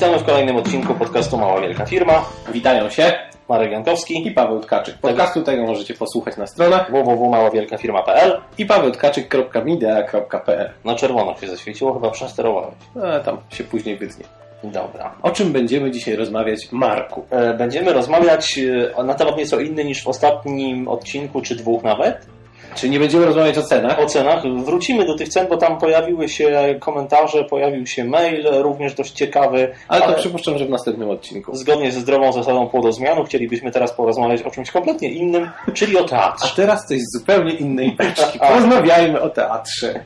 Witamy w kolejnym odcinku podcastu Mała Wielka Firma. Witają się Marek Jankowski i Paweł Tkaczyk. Podcastu tego możecie posłuchać na stronach www.maławielkafirma.pl i pawełtkaczyk.midea.pl Na czerwono się zaświeciło, chyba przesterowałeś. A tam się później wytnie. Dobra. O czym będziemy dzisiaj rozmawiać, Marku? E, Będziemy rozmawiać e, na temat nieco inny niż w ostatnim odcinku, czy dwóch nawet. Czy nie będziemy rozmawiać o cenach? O cenach. Wrócimy do tych cen, bo tam pojawiły się komentarze, pojawił się mail, również dość ciekawy. Ale to przypuszczam, że w następnym odcinku. Zgodnie ze zdrową zasadą płodozmianu chcielibyśmy teraz porozmawiać o czymś kompletnie innym, czyli o A teatrze. teraz coś zupełnie innej beczki. Porozmawiajmy o teatrze.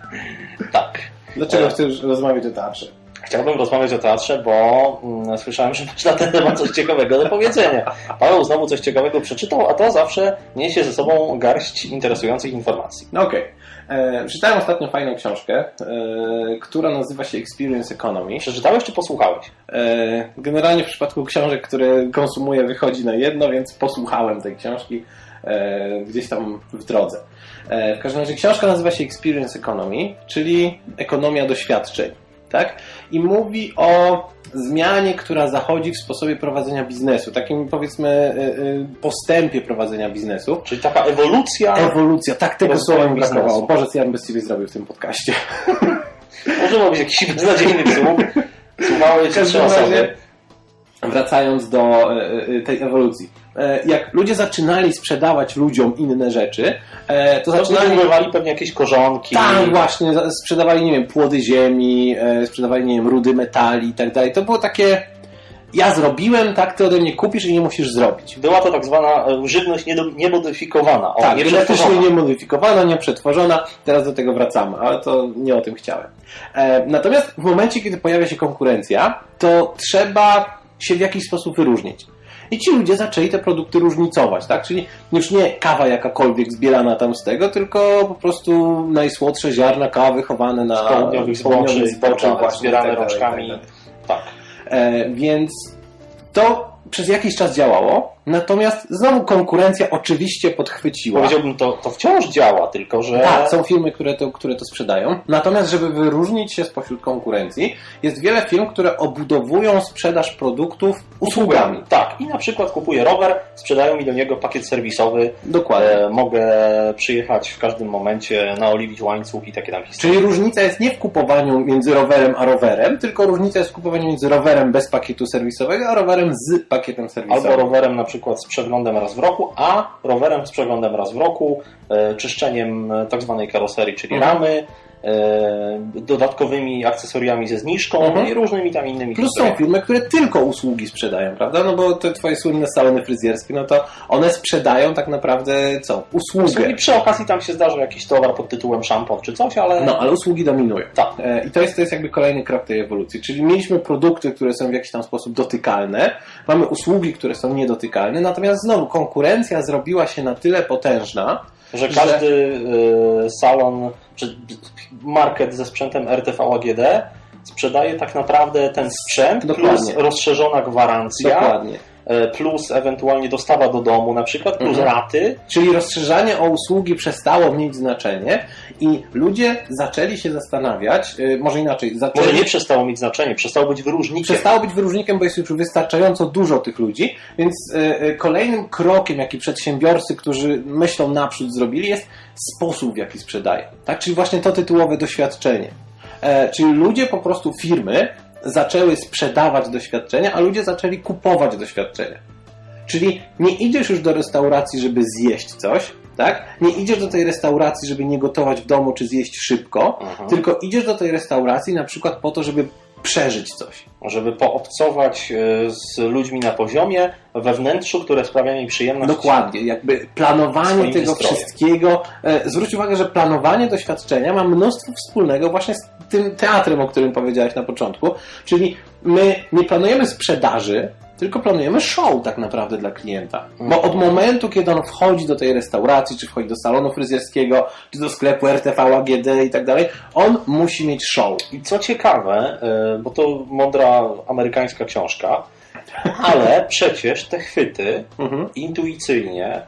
Tak. Dlaczego E. chcesz rozmawiać o teatrze? Chciałbym rozmawiać o teatrze, bo mm, słyszałem, że masz na ten temat coś ciekawego do powiedzenia. Paweł znowu coś ciekawego przeczytał, a to zawsze niesie ze sobą garść interesujących informacji. No okej. E, Czytałem ostatnio fajną książkę, e, która nazywa się Experience Economy. Przeczytałeś czy posłuchałeś? E, Generalnie w przypadku książek, które konsumuję, wychodzi na jedno, więc posłuchałem tej książki e, gdzieś tam w drodze. E, W każdym razie książka nazywa się Experience Economy, czyli ekonomia doświadczeń. Tak? I mówi o zmianie, która zachodzi w sposobie prowadzenia biznesu, takim powiedzmy e, e, postępie prowadzenia biznesu. Czyli taka ewolucja, Ewolucja, tak tego słowa mi brakowało. Boże, co ja bym bez Ciebie zrobił w tym podcaście. może być jakiś beznadziejny wzór. Słuchały trzy osoby. wracając do e, tej ewolucji. E, Jak ludzie zaczynali sprzedawać ludziom inne rzeczy, e, to To zaczynali... zdobywali pewnie jakieś korzonki. Tak, właśnie, sprzedawali, nie wiem, płody ziemi, e, sprzedawali, nie wiem, rudy metali i tak dalej. To było takie, ja zrobiłem, tak, ty ode mnie kupisz i nie musisz zrobić. Była to tak zwana żywność niemodyfikowana. O, tak, nie genetycznie przetworzona. nie modyfikowana, nie przetworzona, teraz do tego wracamy, ale to nie o tym chciałem. E, natomiast w momencie, kiedy pojawia się konkurencja, to trzeba się w jakiś sposób wyróżnić. I ci ludzie zaczęli te produkty różnicować, tak? Czyli już nie kawa jakakolwiek zbierana tam z tego, tylko po prostu najsłodsze ziarna kawy chowane na południowych zboczy, zboczy, tak właśnie, zbierane tak rączkami. tak Tak. E, więc to przez jakiś czas działało, natomiast znowu konkurencja oczywiście podchwyciła. Powiedziałbym, to, to wciąż działa, tylko że... Tak, są firmy, które to, które to sprzedają. Natomiast, żeby wyróżnić się spośród konkurencji, jest wiele firm, które obudowują sprzedaż produktów usługami. Tak, i na przykład kupuję rower, sprzedają mi do niego pakiet serwisowy, Dokładnie. e, mogę przyjechać w każdym momencie, naoliwić łańcuch i takie tam historie. Czyli różnica jest nie w kupowaniu między rowerem a rowerem, tylko różnica jest w kupowaniu między rowerem bez pakietu serwisowego, a rowerem z pakietem serwisowym. Albo rowerem na przykład z przeglądem raz w roku, a rowerem z przeglądem raz w roku, e, czyszczeniem e, tak zwanej karoserii, czyli Mhm. ramy, dodatkowymi akcesoriami ze zniżką Mhm. i różnymi tam innymi Plus są firmy, które tylko usługi sprzedają, prawda? No bo te twoje słynne salony fryzjerskie, no to one sprzedają tak naprawdę co? Usługę. I przy okazji tam się zdarza jakiś towar pod tytułem szampon czy coś, ale No, ale usługi dominują. tak. E, I to jest, to jest jakby kolejny krok tej ewolucji. Czyli mieliśmy produkty, które są w jakiś tam sposób dotykalne, mamy usługi, które są niedotykalne, natomiast znowu konkurencja zrobiła się na tyle potężna, że że- każdy e, salon czy market ze sprzętem RTV AGD sprzedaje tak naprawdę ten sprzęt plus Dokładnie. rozszerzona gwarancja dokładnie. E, plus ewentualnie dostawa do domu na przykład plus Mhm. raty Czyli rozszerzanie o usługi przestało mieć znaczenie i ludzie zaczęli się zastanawiać, y, może inaczej, zaczęli... może nie przestało mieć znaczenie, przestało być wyróżnikiem. Przestało być wyróżnikiem, bo jest już wystarczająco dużo tych ludzi, więc y, kolejnym krokiem, jaki przedsiębiorcy, którzy myślą naprzód zrobili, jest sposób, w jaki sprzedają. Tak? Czyli właśnie to tytułowe doświadczenie. E, czyli ludzie po prostu, firmy, zaczęły sprzedawać doświadczenia, a ludzie zaczęli kupować doświadczenia. Czyli nie idziesz już do restauracji, żeby zjeść coś, tak? Nie idziesz do tej restauracji, żeby nie gotować w domu czy zjeść szybko, Mhm. tylko idziesz do tej restauracji na przykład po to, żeby przeżyć coś. Żeby poobcować e, z ludźmi na poziomie we wnętrzu, które sprawia mi przyjemność. Dokładnie, jakby planowanie tego wystrojem. wszystkiego. E, zwróć uwagę, że planowanie doświadczenia ma mnóstwo wspólnego właśnie z tym teatrem, o którym powiedziałeś na początku. Czyli my nie planujemy sprzedaży, tylko planujemy show tak naprawdę dla klienta. Bo od momentu, kiedy on wchodzi do tej restauracji, czy wchodzi do salonu fryzjerskiego, czy do sklepu RTV, AGD i tak dalej, on musi mieć show. I co ciekawe, e, bo to mądra amerykańska książka, ale przecież te chwyty Mhm. intuicyjnie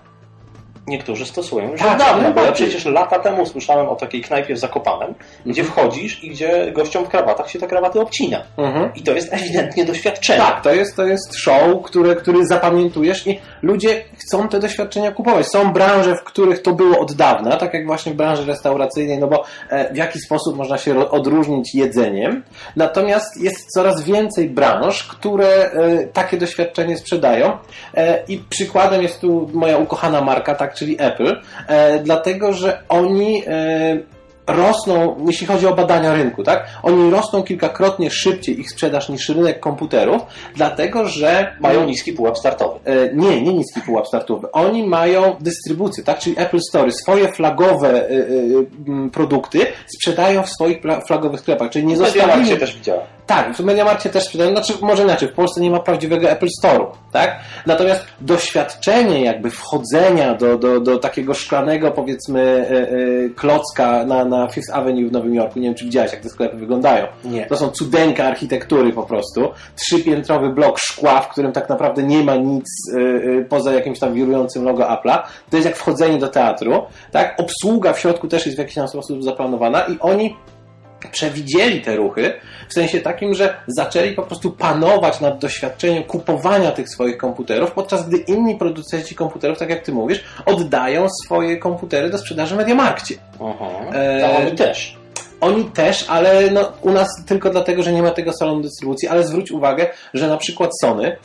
niektórzy stosują już Tak, od dawna, bo ja przecież lata temu słyszałem o takiej knajpie w Zakopanem, gdzie wchodzisz i gdzie gościom w krawatach się te krawaty obcina. Mhm. I to jest ewidentnie doświadczenie. Tak, to jest, to jest show, które, który zapamiętujesz i ludzie chcą te doświadczenia kupować. Są branże, w których to było od dawna, tak jak właśnie w branży restauracyjnej, no bo e, w jaki sposób można się odróżnić jedzeniem. Natomiast jest coraz więcej branż, które e, takie doświadczenie sprzedają e, i przykładem jest tu moja ukochana marka, tak, czyli Apple, e, dlatego, że oni e, rosną, jeśli chodzi o badania rynku, tak? Oni rosną kilkakrotnie szybciej ich sprzedaż niż rynek komputerów, dlatego że Mają niski pułap startowy. E, Nie, nie niski pułap startowy. Oni mają dystrybucję, tak? Czyli Apple Store, swoje flagowe e, e, produkty sprzedają w swoich flagowych sklepach, czyli nie Mediamarkcie zostawili... też widziałem. Tak, w Mediamarkcie też sprzedają, znaczy może inaczej, w Polsce nie ma prawdziwego Apple Store'u, tak? Natomiast doświadczenie jakby wchodzenia do, do, do takiego szklanego, powiedzmy, e, e, klocka na, na Fifth Avenue w Nowym Jorku, nie wiem czy widziałeś, jak te sklepy wyglądają. Nie. To są cudeńka architektury po prostu. Trzypiętrowy blok szkła, w którym tak naprawdę nie ma nic y, poza jakimś tam wirującym logo Apple'a. To jest jak wchodzenie do teatru. Tak? Obsługa w środku też jest w jakiś tam sposób zaplanowana i oni przewidzieli te ruchy w sensie takim, że zaczęli po prostu panować nad doświadczeniem kupowania tych swoich komputerów, podczas gdy inni producenci komputerów, tak jak ty mówisz, oddają swoje komputery do sprzedaży w Mediamarkcie. Mhm. E, oni też. Oni też, ale no, u nas tylko dlatego, że nie ma tego salonu dystrybucji, ale zwróć uwagę, że na przykład Sony,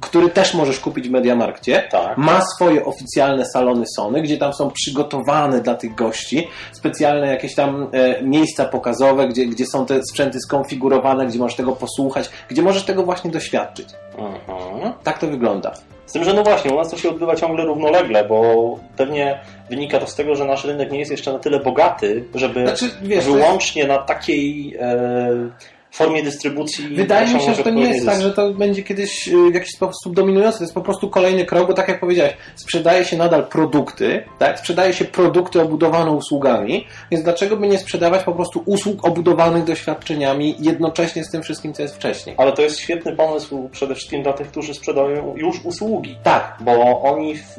który też możesz kupić w Mediamarkcie, Tak. ma swoje oficjalne salony Sony, gdzie tam są przygotowane dla tych gości specjalne jakieś tam e, miejsca pokazowe, gdzie, gdzie są te sprzęty skonfigurowane, gdzie możesz tego posłuchać, gdzie możesz tego właśnie doświadczyć. Mhm. Tak to wygląda. Z tym, że no właśnie, u nas to się odbywa ciągle równolegle, bo pewnie wynika to z tego, że nasz rynek nie jest jeszcze na tyle bogaty, żeby Znaczy, wiesz, wyłącznie na takiej e, formie dystrybucji Wydaje mi się, że to nie jest tak, że to będzie kiedyś y, w jakiś sposób dominujące. To jest po prostu kolejny krok, bo tak jak powiedziałeś, sprzedaje się nadal produkty, tak? Sprzedaje się produkty obudowane usługami, więc dlaczego by nie sprzedawać po prostu usług obudowanych doświadczeniami jednocześnie z tym wszystkim, co jest wcześniej? Ale to jest świetny pomysł przede wszystkim dla tych, którzy sprzedają już usługi. Tak. Bo oni, w,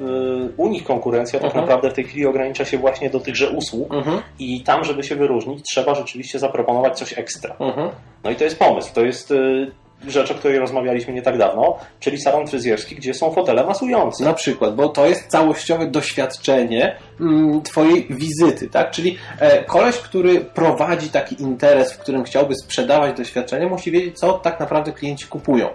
u nich konkurencja tak Mhm. naprawdę w tej chwili ogranicza się właśnie do tychże usług Mhm, i tam, żeby się wyróżnić, trzeba rzeczywiście zaproponować coś ekstra. mhm. No i to jest pomysł. To jest y, rzecz, o której rozmawialiśmy nie tak dawno, czyli salon fryzjerski, gdzie są fotele masujące. Na przykład, bo to jest całościowe doświadczenie mm, Twojej wizyty, tak? Czyli e, koleś, który prowadzi taki interes, w którym chciałby sprzedawać doświadczenie, musi wiedzieć, co tak naprawdę klienci kupują.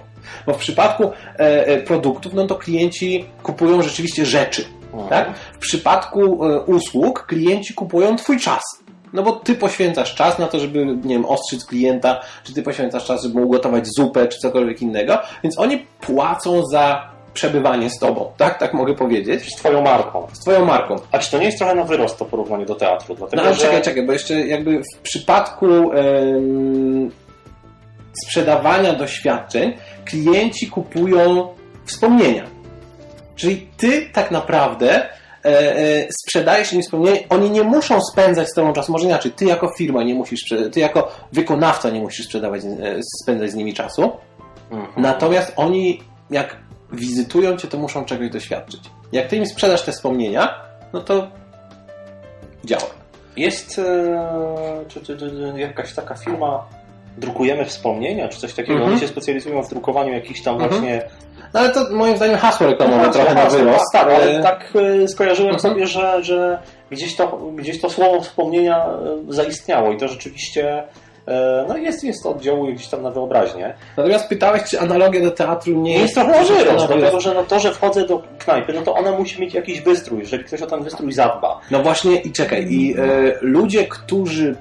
Bo w przypadku e, e, produktów, no to klienci kupują rzeczywiście rzeczy, Mhm. tak? W przypadku e, usług klienci kupują Twój czas. No bo ty poświęcasz czas na to, żeby, nie wiem, ostrzyc klienta, czy ty poświęcasz czas, żeby mu ugotować zupę, czy cokolwiek innego, więc oni płacą za przebywanie z tobą, tak? Tak mogę powiedzieć. Z twoją marką. Z twoją marką. A czy to nie jest trochę na wyrost to porównanie do teatru? Dlatego, No ale że... czekaj, czekaj, bo jeszcze jakby w przypadku em, sprzedawania doświadczeń klienci kupują wspomnienia. Czyli ty tak naprawdę sprzedajesz im wspomnienie, oni nie muszą spędzać z tobą czasu, może inaczej, ty jako firma nie musisz, ty jako wykonawca nie musisz sprzedawać, e, spędzać z nimi czasu, Mhm. natomiast oni jak wizytują cię, to muszą czegoś doświadczyć. Jak ty im sprzedasz te wspomnienia, no to działa. Jest e, jakaś taka firma, drukujemy wspomnienia, czy coś takiego. Mhm. Oni się specjalizują w drukowaniu jakichś tam Mhm. właśnie... No ale to moim zdaniem hasło reklamowe No, trochę na tak, wyrost. Tak, ale tak e, skojarzyłem Mhm. sobie, że, że gdzieś, to, gdzieś to słowo wspomnienia e, zaistniało i to rzeczywiście e, no jest, jest oddziałuje gdzieś tam na wyobraźnię. Natomiast pytałeś, czy analogia do teatru nie Nie jest jest trochę na wyrost, na dlatego że no to, że wchodzę do knajpy, no to ona musi mieć jakiś wystrój, jeżeli ktoś o ten wystrój zadba. No właśnie i czekaj, i e, ludzie, którzy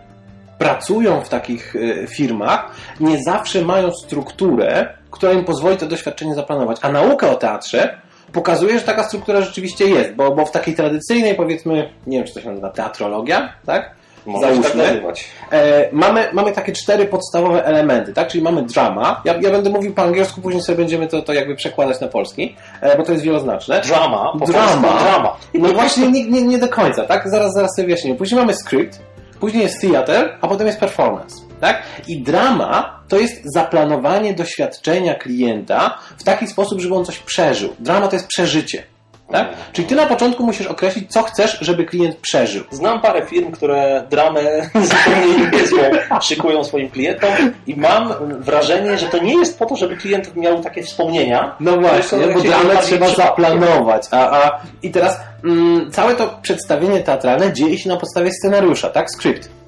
pracują w takich e, firmach, nie zawsze mają strukturę, która im pozwoli to doświadczenie zaplanować. A nauka o teatrze pokazuje, że taka struktura rzeczywiście jest, bo, bo w takiej tradycyjnej, powiedzmy, nie wiem, czy to się nazywa teatrologia, tak? Można tak Załóżmy. nazywać. E, mamy, mamy takie cztery podstawowe elementy, tak? Czyli mamy drama. Ja, ja będę mówił po angielsku, później sobie będziemy to, to jakby przekładać na polski, e, bo to jest wieloznaczne. Drama, po Drama. drama. No właśnie nie, nie, nie do końca, tak? Zaraz, zaraz sobie wyjaśnimy. Później mamy script, później jest theater, a potem jest performance, tak? I drama to jest zaplanowanie doświadczenia klienta w taki sposób, żeby on coś przeżył. Drama to jest przeżycie. Tak? Czyli ty na początku musisz określić, co chcesz, żeby klient przeżył. Znam parę firm, które dramę zupełnie szykują swoim klientom i mam wrażenie, że to nie jest po to, żeby klient miał takie wspomnienia. No właśnie, bo dramę trzeba zaplanować. A, a, I teraz mm, całe to przedstawienie teatralne dzieje się na podstawie scenariusza, tak? Skrypt.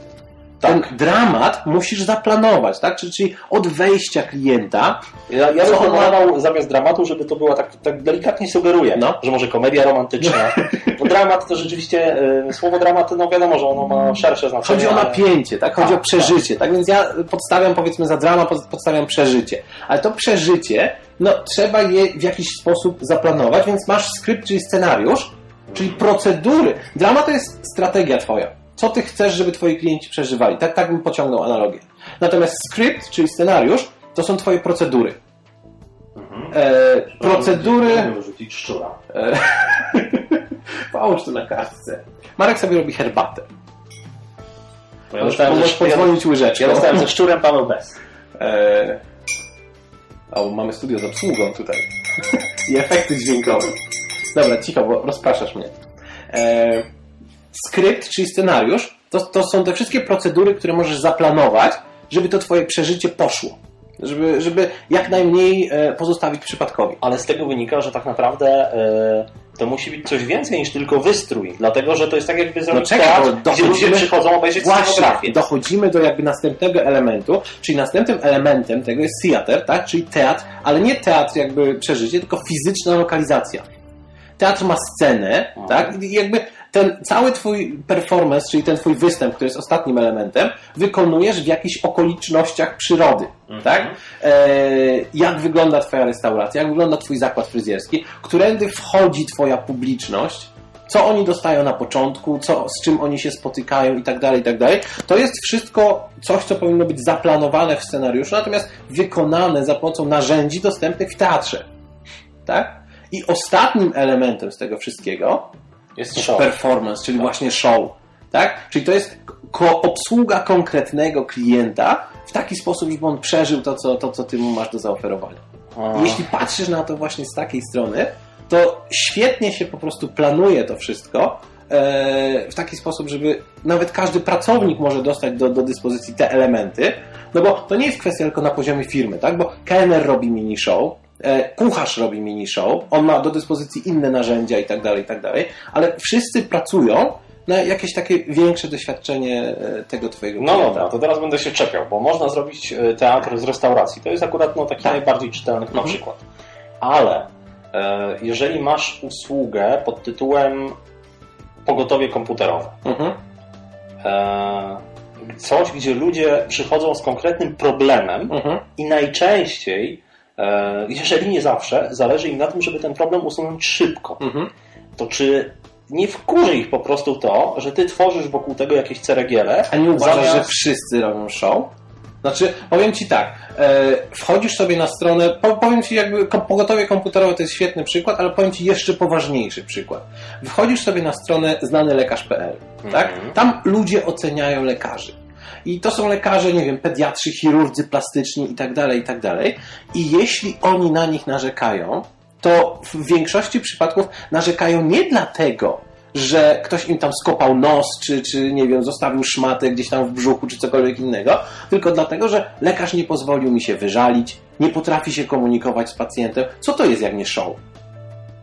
Ten Tak. dramat musisz zaplanować, tak? Czyli, czyli od wejścia klienta Ja, ja bym proponował zamiast dramatu, żeby to była tak, tak delikatnie sugeruje, No. że może komedia romantyczna. Bo dramat to rzeczywiście, y, słowo dramat, no wiadomo, że ono ma szersze znaczenie. Chodzi o napięcie, tak? Chodzi Tak, o przeżycie, tak. Więc ja podstawiam powiedzmy za drama, pod- podstawiam przeżycie. Ale to przeżycie, no trzeba je w jakiś sposób zaplanować, więc masz skrypt, czyli scenariusz, czyli procedury. Drama to jest strategia twoja. Co ty chcesz, żeby twoi klienci przeżywali? Tak, tak bym pociągnął analogię. Natomiast skrypt, czyli scenariusz, to są twoje procedury. Mhm. E, procedury... Rzucić szczura. E, Połóż to na kartce. Marek sobie robi herbatę. Bo ja dostałem, Możesz ze, ja, pozwolić łyżeczką. ja dostałem ze szczurem, Paweł bez. E... O, mamy studio z obsługą tutaj. I efekty dźwiękowe. Dobra, cicho, bo rozpraszasz mnie. E... Skrypt, czyli scenariusz, to, to są te wszystkie procedury, które możesz zaplanować, żeby to twoje przeżycie poszło. Żeby, żeby jak najmniej e, pozostawić przypadkowi. Ale z tego wynika, że tak naprawdę y, to musi być coś więcej niż tylko wystrój. Dlatego, że to jest tak jakby zrobić czekaj, teatr, bo gdzie ludzie dochodzimy- przychodzą obejrzeć Właśnie, dochodzimy do jakby następnego elementu, czyli następnym elementem tego jest theater, tak? czyli teatr, ale nie teatr jakby przeżycie, tylko fizyczna lokalizacja. Teatr ma scenę, Mhm. tak? I jakby ten cały twój performance, czyli ten twój występ, który jest ostatnim elementem, wykonujesz w jakichś okolicznościach przyrody, Mhm. tak? E, jak wygląda twoja restauracja, jak wygląda twój zakład fryzjerski, którędy wchodzi twoja publiczność, co oni dostają na początku, co, z czym oni się spotykają i tak dalej, i tak dalej. To jest wszystko coś, co powinno być zaplanowane w scenariuszu, natomiast wykonane za pomocą narzędzi dostępnych w teatrze. Tak? I ostatnim elementem z tego wszystkiego Jest show. performance, czyli właśnie show. Tak? Czyli to jest ko- obsługa konkretnego klienta w taki sposób, żeby on przeżył to, co, to, co ty mu masz do zaoferowania. A. Jeśli patrzysz na to właśnie z takiej strony, to świetnie się po prostu planuje to wszystko e, w taki sposób, żeby nawet każdy pracownik może dostać do, do dyspozycji te elementy, no bo to nie jest kwestia tylko na poziomie firmy, tak? Bo kelner robi mini show, kucharz robi mini show, on ma do dyspozycji inne narzędzia i tak dalej, i tak dalej, ale wszyscy pracują na jakieś takie większe doświadczenie e, tego twojego No klienta. dobra, to teraz będę się czepiał, bo można zrobić e, teatr z restauracji. To jest akurat no, taki Tak. najbardziej czytelny na Mhm. przykład. Ale e, jeżeli masz usługę pod tytułem pogotowie komputerowe, Mhm. e, coś, gdzie ludzie przychodzą z konkretnym problemem Mhm. i najczęściej, e, jeżeli nie zawsze, zależy im na tym, żeby ten problem usunąć szybko. Mhm. To czy nie wkurzy ich po prostu to, że ty tworzysz wokół tego jakieś ceregiele, A nie uważasz, zamiast- że wszyscy robią show? Znaczy, powiem Ci tak, e, wchodzisz sobie na stronę, po, powiem Ci jakby pogotowie komputerowe to jest świetny przykład, ale powiem Ci jeszcze poważniejszy przykład. Wchodzisz sobie na stronę znanylekarz.pl, tak? Mhm. Tam ludzie oceniają lekarzy. I to są lekarze, nie wiem, pediatrzy, chirurdzy plastyczni i tak dalej, i tak dalej. I jeśli oni na nich narzekają, to w większości przypadków narzekają nie dlatego, że ktoś im tam skopał nos, czy, czy nie wiem, zostawił szmatę gdzieś tam w brzuchu, czy cokolwiek innego, tylko dlatego, że lekarz nie pozwolił mi się wyżalić, nie potrafi się komunikować z pacjentem. Co to jest jak nie show?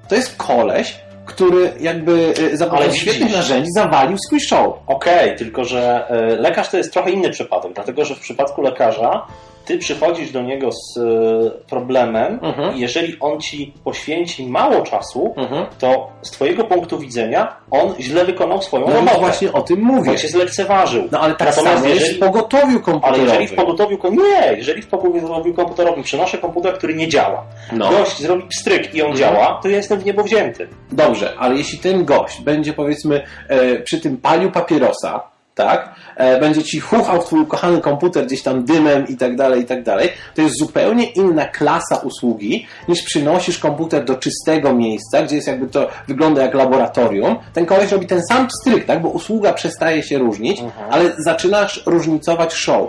To jest koleś, który jakby y, za pomocą świetnych narzędzi zawalił swój show. Okej, tylko że e, lekarz to jest trochę inny przypadek, dlatego że w przypadku lekarza ty przychodzisz do niego z e, problemem Mhm. i jeżeli on ci poświęci mało czasu, Mhm. to z twojego punktu widzenia on źle wykonał swoją No, robotę. no właśnie o tym mówię. On cię zlekceważył. No ale tak Natomiast samo jest w pogotowiu Ale komputerowym. jeżeli w pogotowiu, nie, jeżeli w pogotowiu komputerowym przenoszę komputer, który nie działa, No. gość zrobi pstryk i on Mhm. działa, to ja jestem w niebo wzięty. Dobrze, ale jeśli ten gość będzie powiedzmy e, przy tym paliu papierosa, tak, e, będzie ci chuchał w twój ukochany komputer gdzieś tam dymem i tak dalej, i tak dalej, to jest zupełnie inna klasa usługi niż przynosisz komputer do czystego miejsca, gdzie jest jakby to wygląda jak laboratorium. Ten koleś robi ten sam pstryk, tak, bo usługa przestaje się różnić, Mhm. ale zaczynasz różnicować show.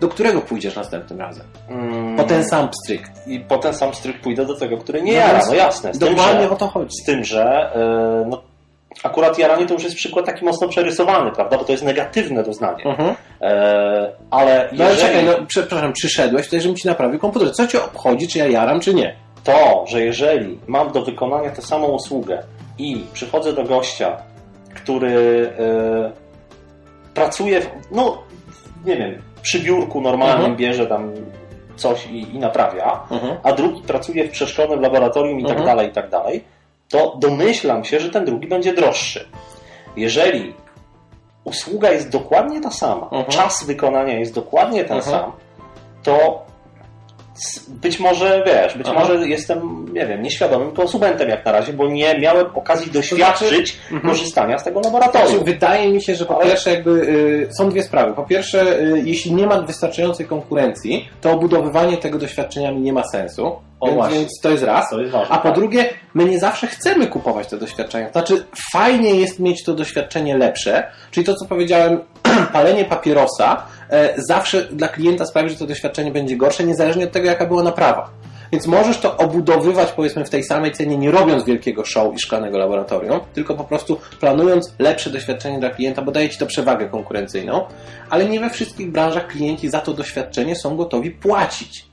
do którego pójdziesz następnym razem? Mm, Po ten sam pstryk. I po ten sam stryk pójdę do tego, który nie No jara, no jasne. Dokładnie o to chodzi. z tym, że e, no, akurat jaranie to już jest przykład taki mocno przerysowany, prawda? Bo to jest negatywne doznanie. Mhm. E, ale No ale jeżeli czekaj, no, przepraszam, przyszedłeś tutaj, żebym ci naprawił komputer. Co cię obchodzi, czy ja jaram, czy nie? to, że jeżeli mam do wykonania tę samą usługę i przychodzę do gościa, który e, pracuje, w, no nie wiem, przy biurku normalnym Mhm. bierze tam coś i, i naprawia, Mhm. a drugi pracuje w przeszklonym laboratorium i tak Mhm. dalej, i tak dalej, to domyślam się, że ten drugi będzie droższy. Jeżeli usługa jest dokładnie ta sama, Mhm. czas wykonania jest dokładnie ten Mhm. sam, to być może, wiesz, być Aha. może jestem, nie wiem, nieświadomym konsumentem jak na razie, bo nie miałem okazji doświadczyć Mhm. korzystania z tego Znaczy, laboratorium. wydaje mi się, że po pierwsze jakby y, są dwie sprawy. Po pierwsze, y, jeśli nie ma wystarczającej konkurencji, to obudowywanie tego doświadczeniami nie ma sensu. O, więc, właśnie. więc to jest raz. To jest ważne. A po drugie, my nie zawsze chcemy kupować te doświadczenia. Znaczy, fajnie jest mieć to doświadczenie lepsze, czyli to, co powiedziałem, palenie papierosa zawsze dla klienta sprawi, że to doświadczenie będzie gorsze, niezależnie od tego, jaka była naprawa. Więc możesz to obudowywać, powiedzmy, w tej samej cenie, nie robiąc wielkiego show i szklanego laboratorium, tylko po prostu planując lepsze doświadczenie dla klienta, bo daje ci to przewagę konkurencyjną, ale nie we wszystkich branżach klienci za to doświadczenie są gotowi płacić.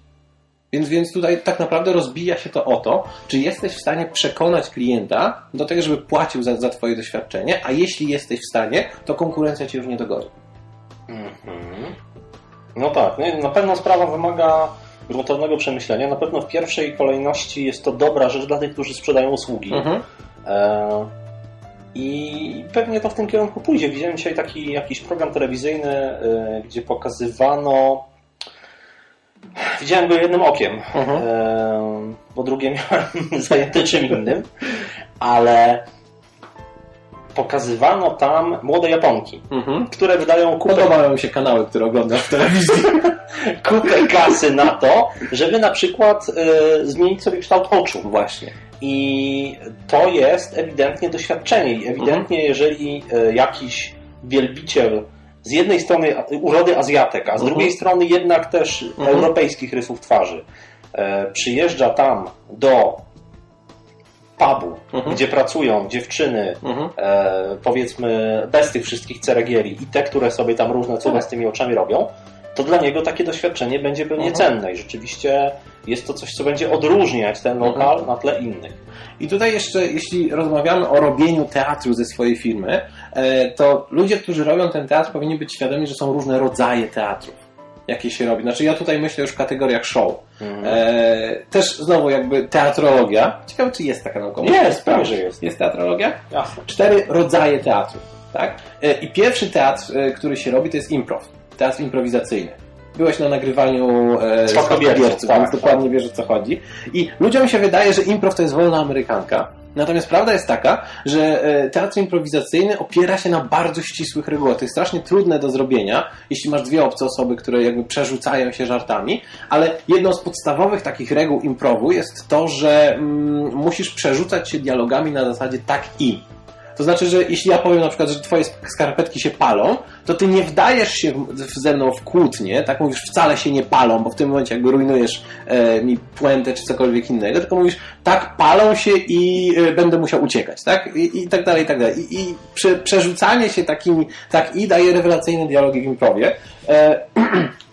Więc, więc tutaj tak naprawdę rozbija się to o to, czy jesteś w stanie przekonać klienta do tego, żeby płacił za, za Twoje doświadczenie, a jeśli jesteś w stanie, to konkurencja Ci już nie dogoni. Mhm. No tak, nie, na pewno sprawa wymaga gruntownego przemyślenia. Na pewno w pierwszej kolejności jest to dobra rzecz dla tych, którzy sprzedają usługi. Mhm. E, I pewnie to w tym kierunku pójdzie. Widziałem dzisiaj taki jakiś program telewizyjny, e, gdzie pokazywano. Widziałem go jednym okiem, Mhm. e, bo drugie miałem zajęte czym innym, ale pokazywano tam młode Japonki, Mhm. które wydają kupę Podobają mi się kanały, które oglądasz w telewizji. kupę kasy na to, żeby na przykład e, zmienić sobie kształt oczu. Właśnie. I to jest ewidentnie doświadczenie. I ewidentnie, jeżeli e, jakiś wielbiciel z jednej strony urody Azjatek, a z Mhm. drugiej strony jednak też Mhm. europejskich rysów twarzy, e, przyjeżdża tam do pubu, Mhm. gdzie pracują dziewczyny, Mhm. e, powiedzmy bez tych wszystkich ceregieli i te, które sobie tam różne cuda Tak. z tymi oczami robią, to dla niego takie doświadczenie będzie pewnie Mhm. cenne i rzeczywiście jest to coś, co będzie odróżniać ten Mhm. lokal na tle innych. I tutaj jeszcze, jeśli rozmawiamy o robieniu teatru ze swojej firmy, e, to ludzie, którzy robią ten teatr, powinni być świadomi, że są różne rodzaje teatrów, jakie się robi. Znaczy ja tutaj myślę już w kategoriach show. Mhm. E, też znowu jakby teatrologia. Ciekawe, czy jest taka naukowa. Jest, pewnie, że jest. Jest teatrologia? Jasne. Cztery rodzaje teatru. Tak? E, I pierwszy teatr, e, który się robi, to jest improv. Teatr improwizacyjny. Byłeś na nagrywaniu e, Spadkobierców, tak, więc dokładnie wiesz o co chodzi. I ludziom się wydaje, że improv to jest wolna amerykanka. Natomiast prawda jest taka, że e, teatr improwizacyjny opiera się na bardzo ścisłych regułach. To jest strasznie trudne do zrobienia, jeśli masz dwie obce osoby, które jakby przerzucają się żartami, ale jedną z podstawowych takich reguł improwu jest to, że mm, musisz przerzucać się dialogami na zasadzie tak i. To znaczy, że jeśli ja powiem na przykład, że twoje skarpetki się palą, to ty nie wdajesz się w, ze mną w kłótnię, tak mówisz, wcale się nie palą, bo w tym momencie jakby rujnujesz e, mi puentę czy cokolwiek innego, tylko mówisz, tak, palą się i e, będę musiał uciekać, tak? I, i tak dalej, i tak dalej. I, i prze, przerzucanie się takimi, tak i daje rewelacyjne dialogi w improwie. E,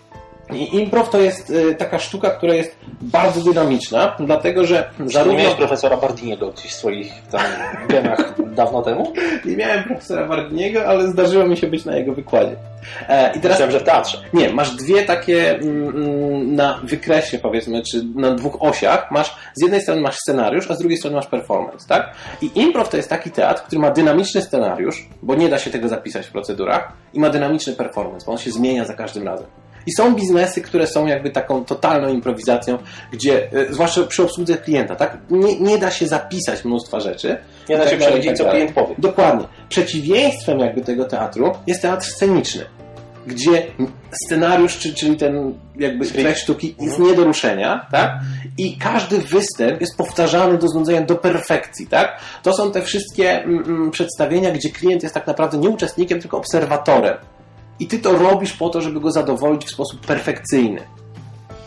I improv to jest e, taka sztuka, która jest bardzo dynamiczna, dlatego że Zarówno... zarówno... miałeś profesora Bardiniego gdzieś w swoich tam genach dawno temu? Nie miałem profesora Wardniego, ale zdarzyło mi się być na jego wykładzie. E, I teraz Myślałem, że w teatrze. nie, masz dwie takie mm, mm, na wykresie powiedzmy, czy na dwóch osiach. Masz z jednej strony masz scenariusz, a z drugiej strony masz performance, tak? I improv to jest taki teatr, który ma dynamiczny scenariusz, bo nie da się tego zapisać w procedurach, i ma dynamiczny performance, bo on się zmienia za każdym razem. I są biznesy, które są jakby taką totalną improwizacją, gdzie, e, zwłaszcza przy obsłudze klienta, tak? Nie, nie da się zapisać mnóstwa rzeczy. Nie da się tak przewidzieć, tak co klient powie. Dokładnie. Przeciwieństwem jakby tego teatru jest teatr sceniczny, gdzie scenariusz, czy, czyli ten jakby treść sztuki jest Mhm. nie do ruszenia, tak? I każdy występ jest powtarzany do znudzenia, do perfekcji, tak? To są te wszystkie mm, mm, przedstawienia, gdzie klient jest tak naprawdę nie uczestnikiem, tylko obserwatorem. I ty to robisz po to, żeby go zadowolić w sposób perfekcyjny.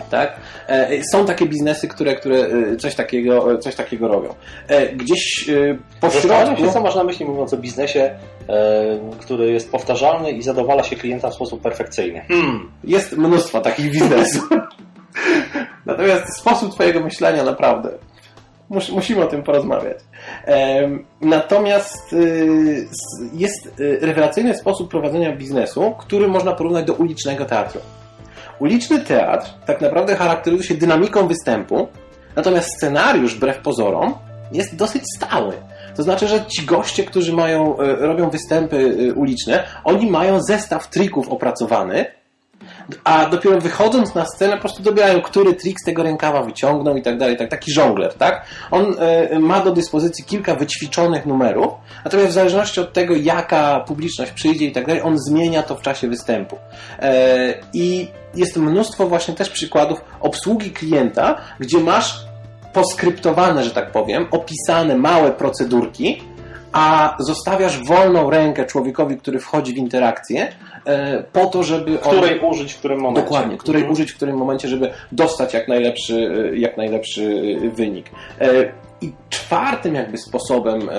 Tak? E, Są takie biznesy, które, które e, coś, takiego, e, coś takiego robią. E, Gdzieś e, po Zastanawiam się, środku... co masz na myśli mówiąc o biznesie, e, który jest powtarzalny i zadowala się klienta w sposób perfekcyjny. Hmm, jest mnóstwo takich biznesów. Natomiast sposób Twojego myślenia naprawdę. Mus, musimy o tym porozmawiać. Natomiast y, jest y, rewelacyjny sposób prowadzenia biznesu, który można porównać do ulicznego teatru. Uliczny teatr tak naprawdę charakteryzuje się dynamiką występu, natomiast scenariusz, wbrew pozorom, jest dosyć stały. To znaczy, że ci goście, którzy mają, y, robią występy y, uliczne, oni mają zestaw trików opracowany, a dopiero wychodząc na scenę po prostu dobierają, który trik z tego rękawa wyciągną i tak dalej, tak, taki żongler, tak? On e, ma do dyspozycji kilka wyćwiczonych numerów, natomiast w zależności od tego, jaka publiczność przyjdzie i tak dalej, on zmienia to w czasie występu. E, I jest mnóstwo właśnie też przykładów obsługi klienta, gdzie masz poskryptowane, że tak powiem, opisane małe procedurki, a zostawiasz wolną rękę człowiekowi, który wchodzi w interakcję, e, po to, żeby on... Której użyć w którym momencie. Dokładnie, której Mhm. użyć w którym momencie, żeby dostać jak najlepszy, e, jak najlepszy e, wynik. I czwartym jakby sposobem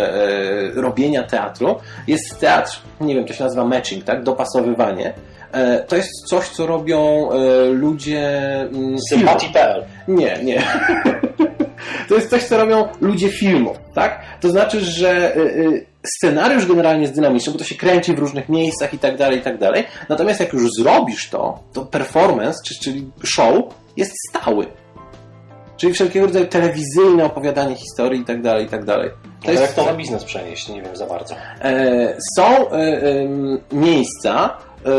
robienia teatru jest teatr, nie wiem, to się nazywa matching, tak? Dopasowywanie. To jest coś, co robią ludzie... mm. Sympatii.pl. Nie, nie. To jest coś, co robią ludzie filmu, tak? To znaczy, że y, y, scenariusz generalnie jest dynamiczny, bo to się kręci w różnych miejscach i tak dalej, i tak dalej. Natomiast jak już zrobisz to, to performance, czy- czyli show, jest stały. Czyli wszelkiego rodzaju telewizyjne opowiadanie historii i tak dalej, i tak dalej. To jak to na biznes przenieść? Nie wiem za bardzo. E, są e, miejsca, e,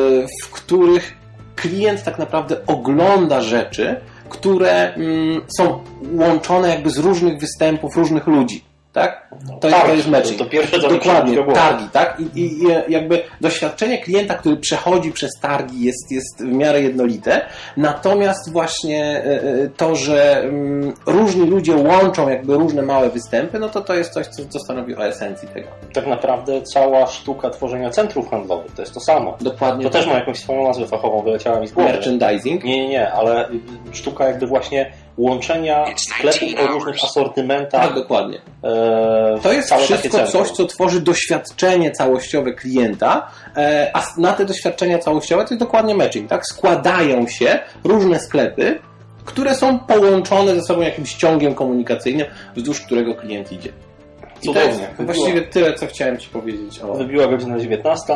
w których klient tak naprawdę ogląda rzeczy, które mm, są łączone jakby z różnych występów różnych ludzi. Tak? To, jest, to Targi. jest matching. To, to pierwsze, co Dokładnie, targi, tak? I, i, jakby doświadczenie klienta, który przechodzi przez targi jest, jest w miarę jednolite, natomiast właśnie e, e, to, że mm, różni ludzie łączą jakby różne małe występy, no to to jest coś, co, co stanowi o esencji tego. Tak naprawdę cała sztuka tworzenia centrów handlowych to jest to samo. Dokładnie. To też ma jakąś swoją nazwę fachową, wyleciała mi z głowy. merchandising. Nie, nie, nie, ale sztuka jakby właśnie łączenia sklepów o różnych asortymentach. Tak, dokładnie. E, To jest wszystko coś, co tworzy doświadczenie całościowe klienta, e, a na te doświadczenia całościowe to jest dokładnie matching, tak? Składają się różne sklepy, które są połączone ze sobą jakimś ciągiem komunikacyjnym, wzdłuż którego klient idzie. I to Cudownie. jest właściwie tyle, co chciałem Ci powiedzieć o... Wybiła godzina 19,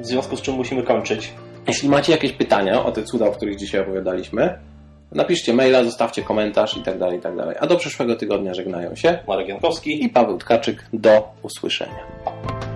w związku z czym musimy kończyć. Jeśli macie jakieś pytania o te cuda, o których dzisiaj opowiadaliśmy, napiszcie maila, zostawcie komentarz i tak dalej, i tak dalej. A do przyszłego tygodnia żegnają się Marek Jankowski. i Paweł Tkaczyk. Do usłyszenia.